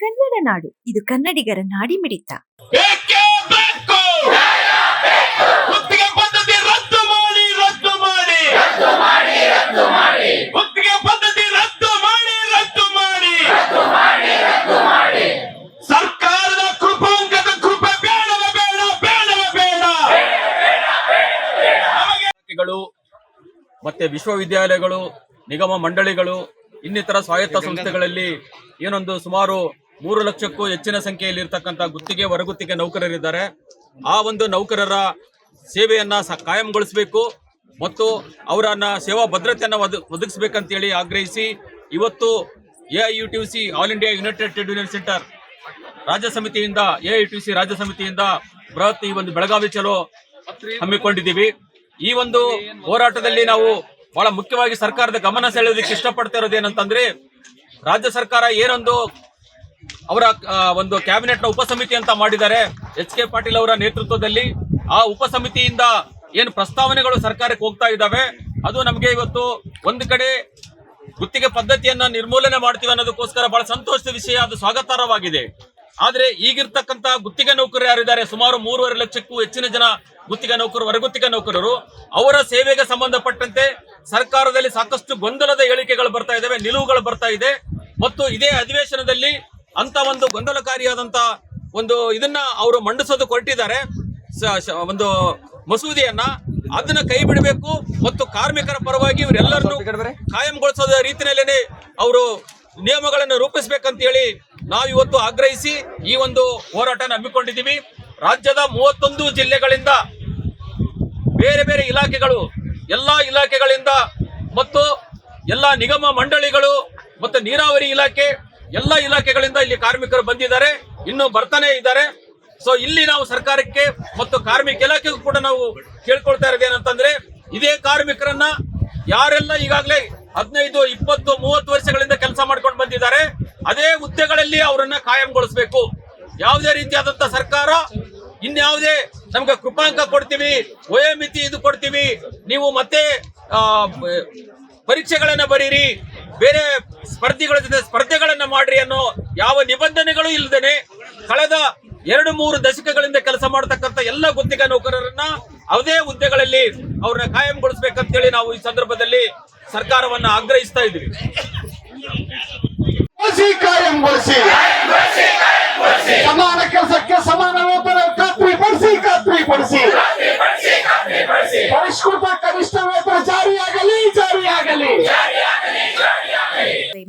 ಕನ್ನಡ ನಾಡು. ಇದು ಕನ್ನಡಿಗರ ನಾಡಿ ಮಿಡಿತ. ಬೇಕು? ಗುತ್ತಿಗೆ ಪದ್ಧತಿ ರದ್ದು ಮಾಡಿ ರದ್ದು ಮಾಡಿ. ಗುತ್ತಿಗೆ ಪದ್ಧತಿ ರದ್ದು ಮಾಡಿ ರದ್ದು ಮಾಡಿ. ಸರ್ಕಾರದ ಕೃಪಾಂಕದ ಕೃಪೆ ಬೇಡವೇ ಬೇಡ ಬೇಡವೇ ಬೇಡ. ಇಲಾಖೆಗಳು ಮತ್ತೆ ವಿಶ್ವವಿದ್ಯಾಲಯಗಳು ನಿಗಮ ಮಂಡಳಿಗಳು ಇನ್ನಿತರ ಸ್ವಾಯತ್ತ ಸಂಸ್ಥೆಗಳಲ್ಲಿ ಏನೊಂದು ಸುಮಾರು ಮೂರು ಲಕ್ಷಕ್ಕೂ ಹೆಚ್ಚಿನ ಸಂಖ್ಯೆಯಲ್ಲಿ ಇರ್ತಕ್ಕಂಥ ಗುತ್ತಿಗೆ, ಹೊರಗುತ್ತಿಗೆ ನೌಕರರಿದ್ದಾರೆ. ಆ ಒಂದು ನೌಕರರ ಸೇವೆಯನ್ನ ಕಾಯಂಗೊಳಿಸಬೇಕು ಮತ್ತು ಅವರನ್ನ ಸೇವಾ ಭದ್ರತೆಯನ್ನು ಒದ, ಒದಗಿಸಬೇಕಂತೇಳಿ ಆಗ್ರಹಿಸಿ ಇವತ್ತು A I U T C, all India united trade union centre ರಾಜ್ಯ ಸಮಿತಿಯಿಂದ, ಎ ಐ ಟಿ ಸಿ ರಾಜ್ಯ ಸಮಿತಿಯಿಂದ ಬೃಹತ್ ಈ ಒಂದು ಬೆಳಗಾವಿ ಚಲೋ ಹಮ್ಮಿಕೊಂಡಿದ್ದೀವಿ. ಈ ಒಂದು ಹೋರಾಟದಲ್ಲಿ ನಾವು ಬಹಳ ಮುಖ್ಯವಾಗಿ ಸರ್ಕಾರದ ಗಮನ ಸೆಳೆಯೋದಕ್ಕೆ ಇಷ್ಟಪಡ್ತಾ ಇರೋದೇನಂತಂದ್ರೆ, ರಾಜ್ಯ ಸರ್ಕಾರ ಏನೊಂದು ಅವರ ಒಂದು ಕ್ಯಾಬಿನೆಟ್ನ ಉಪಸಮಿತಿ ಅಂತ ಮಾಡಿದ್ದಾರೆ. ಎಚ್ ಕೆ ಪಾಟೀಲ್ ಅವರ ನೇತೃತ್ವದಲ್ಲಿ ಆ ಉಪಸಮಿತಿಯಿಂದ ಏನು ಪ್ರಸ್ತಾವನೆಗಳು ಸರ್ಕಾರಕ್ಕೆ ಹೋಗ್ತಾ ಇದ್ದಾವೆ. ಅದು ನಮಗೆ ಇವತ್ತು ಒಂದು ಕಡೆ ಗುತ್ತಿಗೆ ಪದ್ಧತಿಯನ್ನ ನಿರ್ಮೂಲನೆ ಮಾಡ್ತೀವಿ ಅನ್ನೋದಕ್ಕೋಸ್ಕರ ಬಹಳ ಸಂತೋಷದ ವಿಷಯ, ಅದು ಸ್ವಾಗತಾರ್ಹವಾಗಿದೆ. ಆದರೆ ಈಗಿರ್ತಕ್ಕಂಥ ಗುತ್ತಿಗೆ ನೌಕರರು ಯಾರಿದ್ದಾರೆ? ಸುಮಾರು ಮೂರುವರೆ ಲಕ್ಷಕ್ಕೂ ಹೆಚ್ಚಿನ ಜನ ಗುತ್ತಿಗೆ ನೌಕರರು, ಹೊರಗುತ್ತಿಗೆ ನೌಕರರು. ಅವರ ಸೇವೆಗೆ ಸಂಬಂಧಪಟ್ಟಂತೆ ಸರ್ಕಾರದಲ್ಲಿ ಸಾಕಷ್ಟು ಗೊಂದಲದ ಹೇಳಿಕೆಗಳು ಬರ್ತಾ ಇದ್ದಾವೆ, ನಿಲುವುಗಳು ಬರ್ತಾ ಇದೆ. ಮತ್ತು ಇದೇ ಅಧಿವೇಶನದಲ್ಲಿ ಅಂತ ಒಂದು ಗೊಂದಲಕಾರಿಯಾದಂತ ಒಂದು ಇದನ್ನ ಅವರು ಮಂಡಿಸೋದು ಹೊರಟಿದ್ದಾರೆ ಸ- ಒಂದು ಮಸೂದೆಯನ್ನ ಅದನ್ನ ಕೈ ಬಿಡಬೇಕು ಮತ್ತು ಕಾರ್ಮಿಕರ ಪರವಾಗಿ ಇವರೆಲ್ಲರನ್ನು ಕಾಯಂಗೊಳಿಸೋದ ರೀತಿಯಲ್ಲೇನೆ ಅವರು ನಿಯಮಗಳನ್ನು ರೂಪಿಸಬೇಕಂತ ಹೇಳಿ ನಾವು ಇವತ್ತು ಆಗ್ರಹಿಸಿ ಈ ಒಂದು ಹೋರಾಟನ ಹಮ್ಮಿಕೊಂಡಿದ್ದೀವಿ. ರಾಜ್ಯದ ಮೂವತ್ತೊಂದು ಜಿಲ್ಲೆಗಳಿಂದ ಬೇರೆ ಬೇರೆ ಇಲಾಖೆಗಳು ಎಲ್ಲಾ ಇಲಾಖೆಗಳಿಂದ ಮತ್ತು ಎಲ್ಲಾ ನಿಗಮ ಮಂಡಳಿಗಳು ಮತ್ತು ನೀರಾವರಿ ಇಲಾಖೆ ಎಲ್ಲಾ ಇಲಾಖೆಗಳಿಂದ ಇಲ್ಲಿ ಕಾರ್ಮಿಕರು ಬಂದಿದ್ದಾರೆ, ಇನ್ನು ಬರ್ತಾನೆ ಇದ್ದಾರೆ. ಸೊ ಇಲ್ಲಿ ನಾವು ಸರ್ಕಾರಕ್ಕೆ ಮತ್ತು ಕಾರ್ಮಿಕ ಇಲಾಖೆಗೂ ಕೂಡ ನಾವು ಕೇಳ್ಕೊಳ್ತಾ ಇರೋದು ಏನಂತಂದ್ರೆ ಇದೇ ಕಾರ್ಮಿಕರನ್ನ ಯಾರೆಲ್ಲ ಈಗಾಗಲೇ ಹದಿನೈದು, ಇಪ್ಪತ್ತು, ಮೂವತ್ತು ವರ್ಷಗಳಿಂದ ಕೆಲಸ ಮಾಡ್ಕೊಂಡು ಬಂದಿದ್ದಾರೆ, ಅದೇ ಹುದ್ದೆಗಳಲ್ಲಿ ಅವರನ್ನ ಕಾಯಂಗೊಳಿಸಬೇಕು. ಯಾವುದೇ ರೀತಿಯಾದಂತ ಸರ್ಕಾರ, ಇನ್ಯಾವುದೇ ನಮ್ಗೆ ಕೃಪಾಂಕ ಕೊಡ್ತೀವಿ, ವಯೋಮಿತಿ ಇದು ಕೊಡ್ತೀವಿ, ನೀವು ಮತ್ತೆ ಪರೀಕ್ಷೆಗಳನ್ನ ಬರೀರಿ, ಬೇರೆ ಸ್ಪರ್ಧಿಗಳ ಜೊತೆ ಸ್ಪರ್ಧೆಗಳನ್ನ ಮಾಡ್ರಿ ಅನ್ನೋ ಯಾವ ನಿಬಂಧನೆಗಳು ಇಲ್ಲದೇನೆ ಕಳೆದ ಎರಡು ಮೂರು ದಶಕಗಳಿಂದ ಕೆಲಸ ಮಾಡತಕ್ಕಂತ ಎಲ್ಲ ಗುತ್ತಿಗೆ ನೌಕರರನ್ನ ಅದೇ ಹುದ್ದೆಗಳಲ್ಲಿ ಅವ್ರನ್ನ ಕಾಯಂಗೊಳಿಸ್ಬೇಕಂತೇಳಿ ನಾವು ಈ ಸಂದರ್ಭದಲ್ಲಿ ಸರ್ಕಾರವನ್ನ ಆಗ್ರಹಿಸ್ತಾ ಇದ್ವಿ.